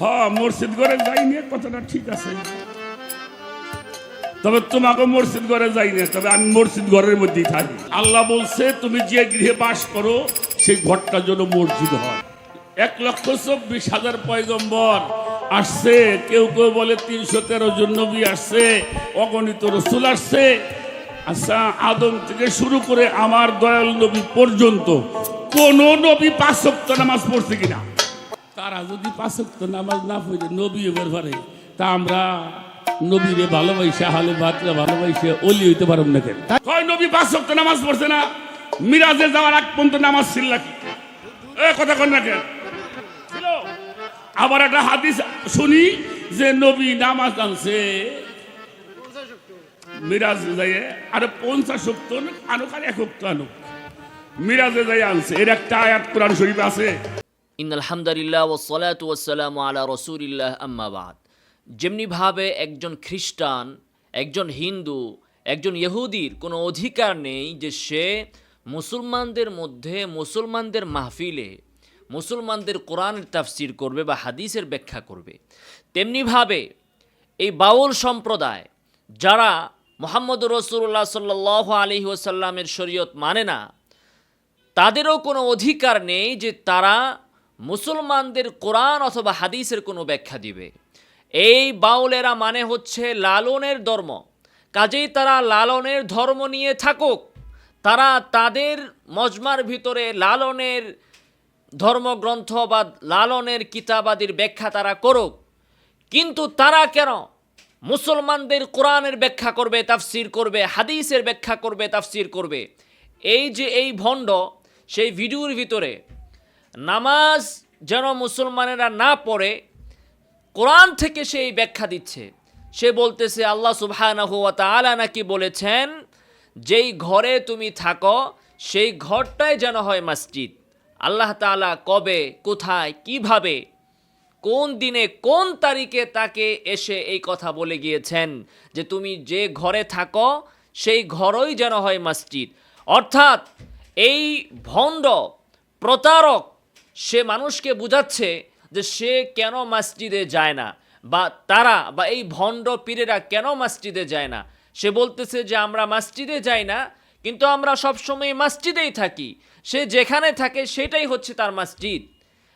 হ্যাঁ মসজিদ ঘরে যাইনি কথাটা ঠিক আছে। তবে তোমাকে মসজিদ ঘরে যাই তবে আমি মসজিদ ঘরের মধ্যেই থাকি। আল্লাহ বলছে, তুমি যে গৃহে বাস করো, সেই ঘরটা যেন মসজিদ হয়। এক লক্ষ চব্বিশ হাজার পয়গম্বর আসছে, কেউ কেউ বলে তিনশো তেরো জন নবী আসছে, অগণিত রসুল আসছে। আচ্ছা আদম থেকে শুরু করে আমার দয়াল নবী পর্যন্ত কোন নবী পাঁচ সপ্তাহ নামাজ পড়ছে কিনা? তারা যদি পাঁচক্ত নামাজ না পড়ে, নবী এবার পারে তা আমরা নবীরে ভালোবাসে হালে বাতরা ভালোবাসে, অলি হইতে পারব না কেন? কয়, নবী পাঁচক্ত নামাজ পড়ছে না, মিরাজে যাওয়ার আগ পর্যন্ত নামাজ ছিল নাকি এ, কথা কন না কেন? আবার একটা হাদিস শুনি যে নবী নামাজ আনছে মিরাজ যাইয়ে, আরে পঞ্চাশ শক্ত আনুক আর এক শক্ত আনুক। মিরাজে যাই আনছে। এর একটা আয়াত কোরআন শরীফ আছে। ইন আলহামদুলিল্লাহ ও সলাত ওয়াসালাম আলা রসুলিল্লাহ আম্মাবাদ যেমনিভাবে একজন খ্রিস্টান, একজন হিন্দু, একজন ইহুদির কোনো অধিকার নেই যে সে মুসলমানদের মধ্যে, মুসলমানদের মাহফিলে, মুসলমানদের কোরআনের তাফসির করবে বা হাদিসের ব্যাখ্যা করবে। তেমনিভাবে এই বাউল সম্প্রদায়, যারা মোহাম্মদ রসুল্লাহ সাল্লাহ আলী ওসাল্লামের শরীয়ত মানে না, তাদেরও কোনো অধিকার নেই যে তারা মুসলমানদের কোরআন অথবা হাদিসের কোনো ব্যাখ্যা দিবে। এই বাউলেরা মানে হচ্ছে লালনের ধর্ম। কাজেই তারা লালনের ধর্ম নিয়ে থাকুক। তারা তাদের মজমার ভিতরে লালনের ধর্মগ্রন্থ বা লালনের কিতাবাদির ব্যাখ্যা তারা করুক। কিন্তু তারা কেন মুসলমানদের কোরআনের ব্যাখ্যা করবে, তাফসির করবে, হাদিসের ব্যাখ্যা করবে, তাফসির করবে? এই যে এই ভণ্ড, সেই ভিডিওর ভিতরে নামাজ যেন মুসলমানেরা না পড়ে, কোরআন থেকে সেই ব্যাখ্যা দিচ্ছে। সে বলতেছে, আল্লাহ সুবহানাহু ওয়া তাআলা নাকি বলেছেন, যেই ঘরে তুমি থাকো, সেই ঘরটাই যেন হয় মসজিদ। আল্লাহ তাআলা কবে, কোথায়, কীভাবে, কোন দিনে, কোন তারিখে তাকে এসে এই কথা বলে গিয়েছেন, যে তুমি যে ঘরে থাকো, সেই ঘরই যেন হয় মসজিদ? অর্থাৎ এই ভণ্ড প্রতারক সে মানুষকে বুঝাচ্ছে যে সে কেন মসজিদে যায় না, বা তারা, বা এই ভণ্ড পীরেরা কেন মসজিদে যায় না? সে বলতেছে যে আমরা মসজিদে যাই না, কিন্তু আমরা সবসময় মসজিদেই থাকি। সে যেখানে থাকে সেটাই হচ্ছে তার মসজিদ।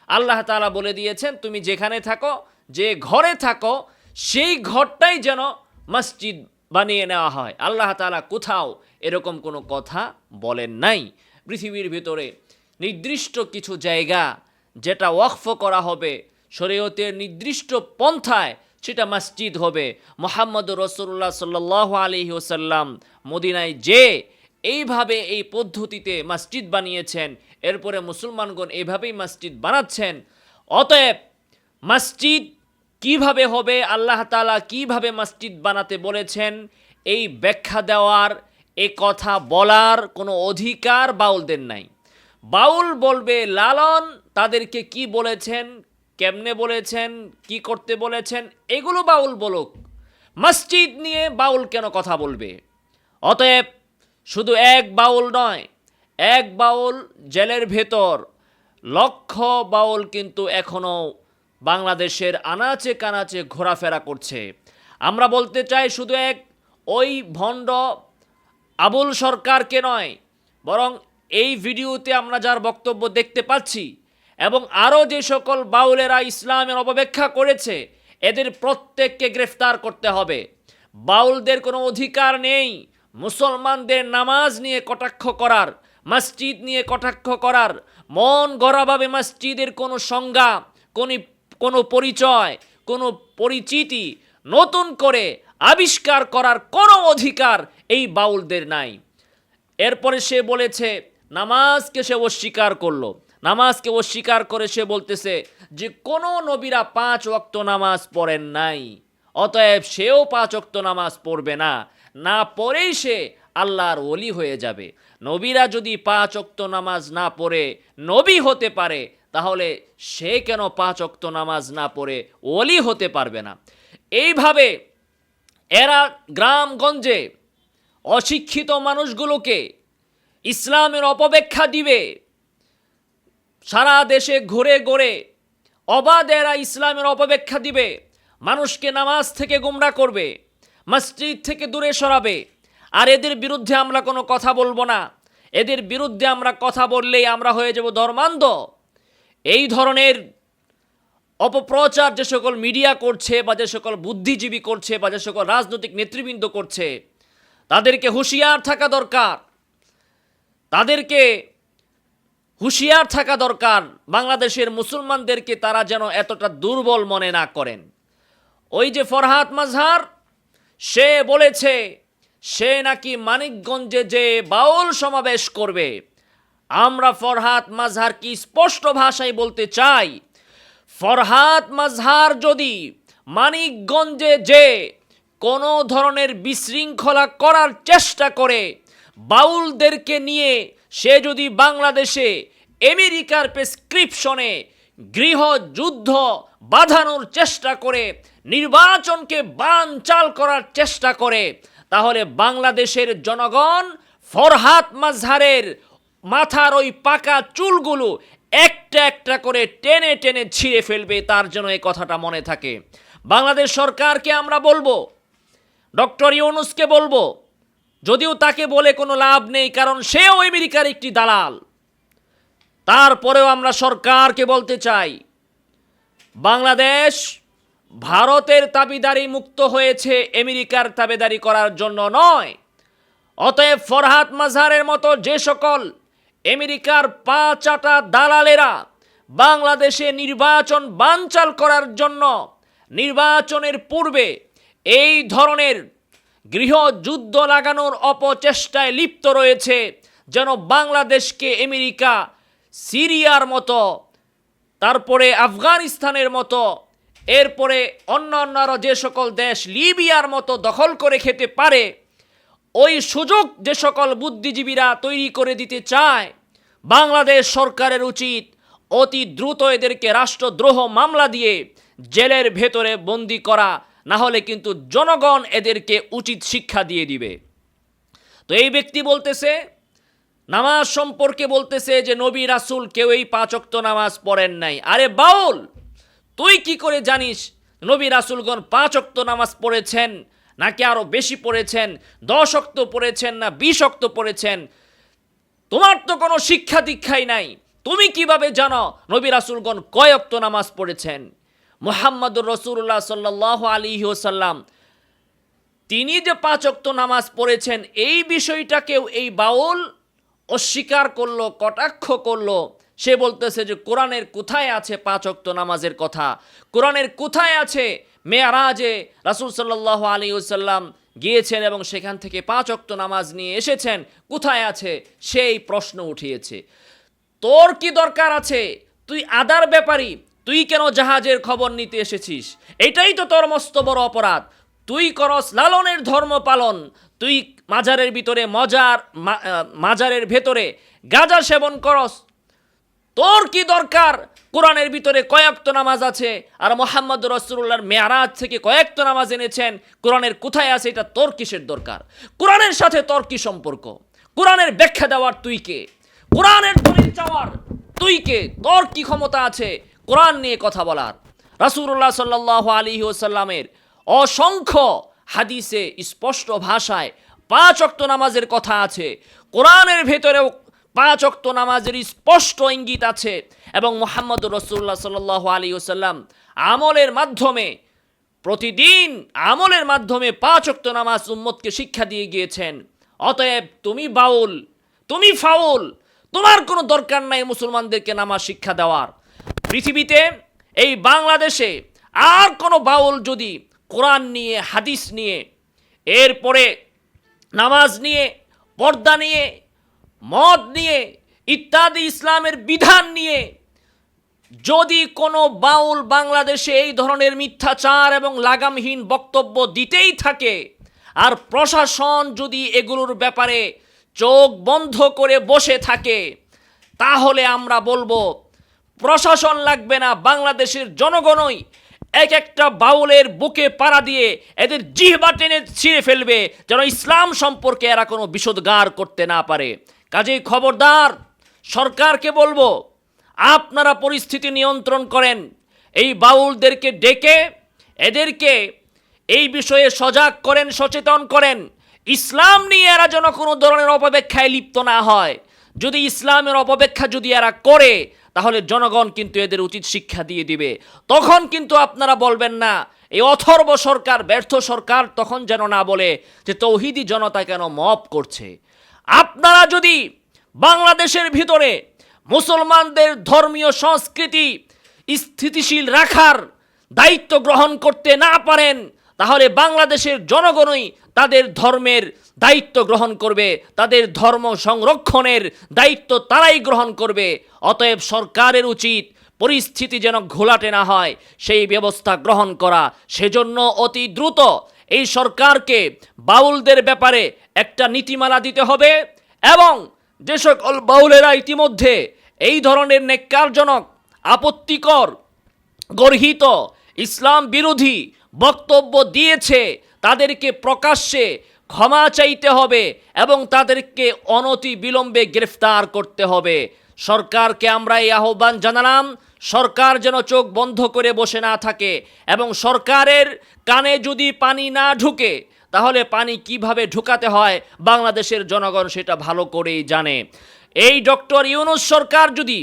আল্লাহ তাআলা বলে দিয়েছেন, তুমি যেখানে থাকো, যে ঘরে থাকো, সেই ঘরটাই যেন মসজিদ বানিয়ে নেওয়া হয়। আল্লাহ তাআলা কোথাও এরকম কোনো কথা বলেন নাই। পৃথিবীর ভিতরে নির্দিষ্ট কিছু জায়গা যেটা ওয়াকফ করা হবে, শরীয়তের নির্দিষ্ট পন্থায় সেটা মসজিদ হবে। মোহাম্মদ রসুল্লাহ সাল্লাহ আলী ওসাল্লাম মদিনায় যে এইভাবে এই পদ্ধতিতে মসজিদ বানিয়েছেন, এরপরে মুসলমানগণ এইভাবেই মসজিদ বানাচ্ছেন, অতএব মসজিদ কীভাবে হবে, আল্লাহ তালা কীভাবে মসজিদ বানাতে বলেছেন, এই ব্যাখ্যা দেওয়ার, এ কথা বলার কোনো অধিকার বাউলদের নাই। বাউল বলবে, লালন, তাদেরকে কি বলেছেন, কেমনে বলেছেন, কি করতে বলেছেন, এগুলো বাউল বলুক। মসজিদ নিয়ে বাউল কেন কথা বলবে? অতএব শুধু এক বাউল নয়, এক বাউল জেলের ভেতর, লক্ষ বাউল কিন্তু এখনও বাংলাদেশের আনাচে কানাচে ঘোরাফেরা করছে। আমরা বলতে চাই শুধু এক, ওই ভণ্ড আবুল সরকারকে নয়, বরং এই ভিডিওতে আমরা যার বক্তব্য দেখতে পাচ্ছি এবং আরও যে সকল বাউলেরা ইসলামের অপব্যাখ্যা করেছে, এদের প্রত্যেককে গ্রেফতার করতে হবে। বাউলদের কোনো অধিকার নেই। মুসলমানদের নামাজ নিয়ে কটাক্ষ করার, মসজিদ নিয়ে কটাক্ষ করার, মন গড়াভাবে মসজিদের কোনো সংজ্ঞা, কোন, কোনো পরিচয়, কোনো পরিচিতি নতুন করে আবিষ্কার করার কোনো অধিকার এই বাউলদের নাই। এরপরে সে বলেছে নামাজকে সে অস্বীকার করল। নামাজকে অস্বীকার করে সে বলতেছে যে, কোনো নবীরা পাঁচ ওয়াক্ত নামাজ পড়েন নাই, অতএব সেও পাঁচ ওয়াক্ত নামাজ পড়বে না। না পড়েই সে আল্লাহর ওলি হয়ে যাবে। নবীরা যদি পাঁচ ওক্ত নামাজ না পড়ে, নবী হতে পারে, তাহলে সে কেন পাঁচ ওক্ত নামাজ না পড়ে, ওলি হতে পারবে না। এইভাবে এরা গ্রামগঞ্জে অশিক্ষিত মানুষগুলোকে ইসলামের অপব্যাখ্যা দিবে। সারা দেশে ঘুরে ঘুরে অবাধেরা ইসলামের অপব্যাখ্যা দিবে। মানুষকে নামাজ থেকে গুমরা করবে, মসজিদ থেকে দূরে সরাবে। আর এদের বিরুদ্ধে আমরা কোনো কথা বলব না। এদের বিরুদ্ধে আমরা কথা বললেই আমরা হয়ে যাব ধর্মান্ধ। এই ধরনের অপপ্রচার যে সকল মিডিয়া করছে বা যে সকল বুদ্ধিজীবী করছে বা যে সকল রাজনৈতিক নেতৃবৃন্দ করছে, তাদেরকে হুঁশিয়ার থাকা দরকার। তাদেরকে হুঁশিয়ার থাকা দরকার, বাংলাদেশের মুসলমানদেরকে তারা যেন এতটা দুর্বল মনে না করেন। ওই যে ফরহাদ মাজহার, সে বলেছে, সে নাকি মানিকগঞ্জে যে বাউল সমাবেশ করবে, আমরা ফরহাদ মাজহার কি স্পষ্ট ভাষায় বলতে চাই? ফরহাদ মাজহার যদি মানিকগঞ্জে যে কোনো ধরনের বিশৃঙ্খলা করার চেষ্টা করে বাউলদেরকে নিয়ে সে যদি বাংলাদেশে আমেরিকার প্রেসক্রিপশনে গৃহযুদ্ধ বাঁধানোর চেষ্টা করে, নির্বাচনকে বানচাল করার চেষ্টা করে, তাহলে বাংলাদেশের জনগণ ফরহাদ মাজহারের মাথার ওই পাকা চুলগুলো একটা একটা করে টেনে টেনে ছিঁড়ে ফেলবে, তার জন্য এই কথাটা মনে থাকে। বাংলাদেশ সরকারকে আমরা বলব, ডক্টর ইউনুসকে বলব যদিও তাকে বলে কোনো লাভ নেই, কারণ সেও আমেরিকার একটি দালাল। তারপরেও আমরা সরকারকে বলতে চাই, বাংলাদেশ ভারতের তাবিদারি মুক্ত হয়েছে আমেরিকার তাবেদারি করার জন্য নয়, অতএব ফরহাদ মাজারের মতো যে সকল আমেরিকার পা চাটা দালালেরা বাংলাদেশে নির্বাচন বানচাল করার জন্য নির্বাচনের পূর্বে এই ধরনের গৃহযুদ্ধ লাগানোর অপচেষ্টায় লিপ্ত রয়েছে যেন বাংলাদেশকে আমেরিকা, সিরিয়ার মতো, তারপরে আফগানিস্তানের মতো, এরপরে অন্যান্য যে সকল দেশ লিবিয়ার মতো দখল করে খেতে পারে, ওই সুযোগ যে সকল বুদ্ধিজীবীরা তৈরি করে দিতে চায়, বাংলাদেশ সরকারের উচিত অতি দ্রুত এদেরকে রাষ্ট্রদ্রোহ মামলা দিয়ে জেলের ভেতরে বন্দি করা না হলে কিন্তু জনগণ এদেরকে উচিত শিক্ষা দিয়ে দিবে। তো এই ব্যক্তি বলতেছে, নামাজ সম্পর্কে বলতেছে যে, নবী রাসুল কেউ কেউই পাঁচক্ত নামাজ পড়েন নাই। আরে বাউল, তুই কি করে জানিস নবী রাসুলগণ পাঁচ অক্ত নামাজ পড়েছেন নাকি আরও বেশি পড়েছেন? দশ অক্ত পড়েছেন না বিশ অক্ত পড়েছেন? তোমার তো কোনো শিক্ষা দীক্ষাই নাই। তুমি কীভাবে জানো নবী রাসুলগণ কয় অক্ত নামাজ পড়েছেন? মোহাম্মদুর রসুল্লাহ সাল্লাহ আলী ওসাল্লাম তিনি যে পাঁচ অক্ত নামাজ পড়েছেন, এই বিষয়টাকেও এই বাউল অস্বীকার করল, কটাক্ষ করল। সে বলতেছে যে, কোরআনের কোথায় আছে পাঁচ অক্ত নামাজের কথা? কোরআনের কোথায় আছে মেয়ারাজে রাসুল সাল্লাহ আলী ওসাল্লাম গিয়েছেন এবং সেখান থেকে পাঁচ অক্ত নামাজ নিয়ে এসেছেন? কোথায় আছে? সেই প্রশ্ন উঠিয়েছে। তোর কি দরকার আছে? তুই আদার ব্যাপারী তুই কেন জাহাজের খবর নিতে এসেছিস? এটাই তো তোর মস্ত বড় অপরাধ। তুই করস লালনের ধর্ম পালন। তুই মাজারের ভিতরে মজার মাজারের ভেতরে গাঁজা সেবন করস। তোর কি দরকার? কোরআনের ভিতরে কয়েকটা নামাজ আছে, আর মোহাম্মদ রসুল্লাহর মেয়ারাজ থেকে কয়েকটা নামাজ এনেছেন। কোরআনের কোথায় আছে এটা তোর কিসের দরকার? কোরআনের সাথে তোর কি সম্পর্ক? কোরআনের ব্যাখ্যা দেওয়ার তুই কে? কোরআনের দলিল চাওয়ার তুই কে? তোর কি ক্ষমতা আছে? কোরআন নিয়ে কথা বলার। রাসূলুল্লাহ সাল্লাহ আলী ওসাল্লামের অসংখ্য হাদিসে স্পষ্ট ভাষায় পাঁচ অক্ত নামাজের কথা আছে। কোরআনের ভেতরেও পাঁচ অক্ত নামাজের স্পষ্ট ইঙ্গিত আছে এবং মোহাম্মদ রসুল্লাহ সাল আলী ওসাল্লাম আমলের মাধ্যমে, প্রতিদিন আমলের মাধ্যমে পাঁচ অক্ত নামাজ উম্মতকে শিক্ষা দিয়ে গিয়েছেন। অতএব তুমি বাউল, তুমি ফাউল, তোমার কোনো দরকার নাই মুসলমানদেরকে নামাজ শিক্ষা দেওয়ার। পৃথিবীতে, এই বাংলাদেশে আর কোনো বাউল যদি কোরআন নিয়ে, হাদিস নিয়ে, এরপরে নামাজ নিয়ে, পর্দা নিয়ে, মদ নিয়ে, ইত্যাদি ইসলামের বিধান নিয়ে যদি কোনো বাউল বাংলাদেশে এই ধরনের মিথ্যাচার এবং লাগামহীন বক্তব্য দিতেই থাকে, আর প্রশাসন যদি এগুলোর ব্যাপারে চোখ বন্ধ করে বসে থাকে, তাহলে আমরা বলব প্রশাসন লাগবে না, বাংলাদেশের জনগণই এক একটা বাউলের বুকে পাড়া দিয়ে এদের জিহবা টেনে ছিঁড়ে ফেলবে, যেন ইসলাম সম্পর্কে এরা কোনো বিশোদ্গার করতে না পারে। কাজেই খবরদার, সরকারকে বলব, আপনারা পরিস্থিতি নিয়ন্ত্রণ করেন। এই বাউলদেরকে ডেকে, এদেরকে এই বিষয়ে সজাগ করেন, সচেতন করেন। ইসলাম নিয়ে এরা যেন কোনো ধরনের অপব্যাখ্যায় লিপ্ত না হয়। যদি ইসলামের অপব্যাখ্যা যদি এরা করে তাহলে জনগণ কিন্তু এদের উচিত শিক্ষা দিয়ে দিবে। তখন কিন্তু আপনারা বলবেন না, এই অথর্ব সরকার, ব্যর্থ সরকার তখন যেন না বলে যে তৌহিদি জনতা কেন মপ করছে। আপনারা যদি বাংলাদেশের ভিতরে মুসলমানদের ধর্মীয় সংস্কৃতি স্থিতিশীল রাখার দায়িত্ব গ্রহণ করতে না পারেন, তাহলে বাংলাদেশের জনগণই তাদের ধর্মের দায়িত্ব গ্রহণ করবে, তাদের ধর্ম সংরক্ষণের দায়িত্ব তারাই গ্রহণ করবে। অতএব সরকারের উচিত পরিস্থিতি যেন ঘোলাটে না হয়, সেই ব্যবস্থা গ্রহণ করা। সেজন্য অতি দ্রুত এই সরকারকে বাউলদের ব্যাপারে একটা নীতিমালা দিতে হবে এবং যে সকল বাউলেরা ইতিমধ্যে এই ধরনের নেককারজনক, আপত্তিকর, গর্হিত, ইসলাম বিরোধী বক্তব্য দিয়েছে তাদেরকে প্রকাশ্যে ক্ষমা চাইতে হবে এবং তাদেরকে অনতি বিলম্বে গ্রেফতার করতে হবে। সরকারকে আমরা এই আহ্বান জানালাম, সরকার যেন চোখ বন্ধ করে বসে না থাকে এবং সরকারের কানে যদি পানি না ঢুকে, তাহলে পানি কীভাবে ঢুকাতে হয় বাংলাদেশের জনগণ সেটা ভালো করেই জানে। এই ডক্টর ইউনুস সরকার যদি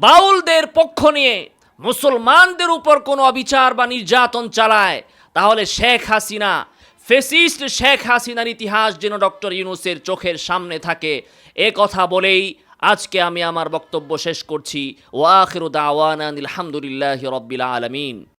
বাউলদের পক্ষ নিয়ে মুসলমানদের উপর কোনো অবিচার বা নির্যাতন চালায় তাহলে শেখ হাসিনা, ফেসিস্ট শেখ হাসিনার ইতিহাস যেন ডক্টর ইউনুসের চোখের সামনে থাকে। এ কথা বলেই আজকে আমি আমার বক্তব্য শেষ করছি। ওয়াখির দাওয়ান আলহামদুলিল্লাহ রব্বিল আলমিন।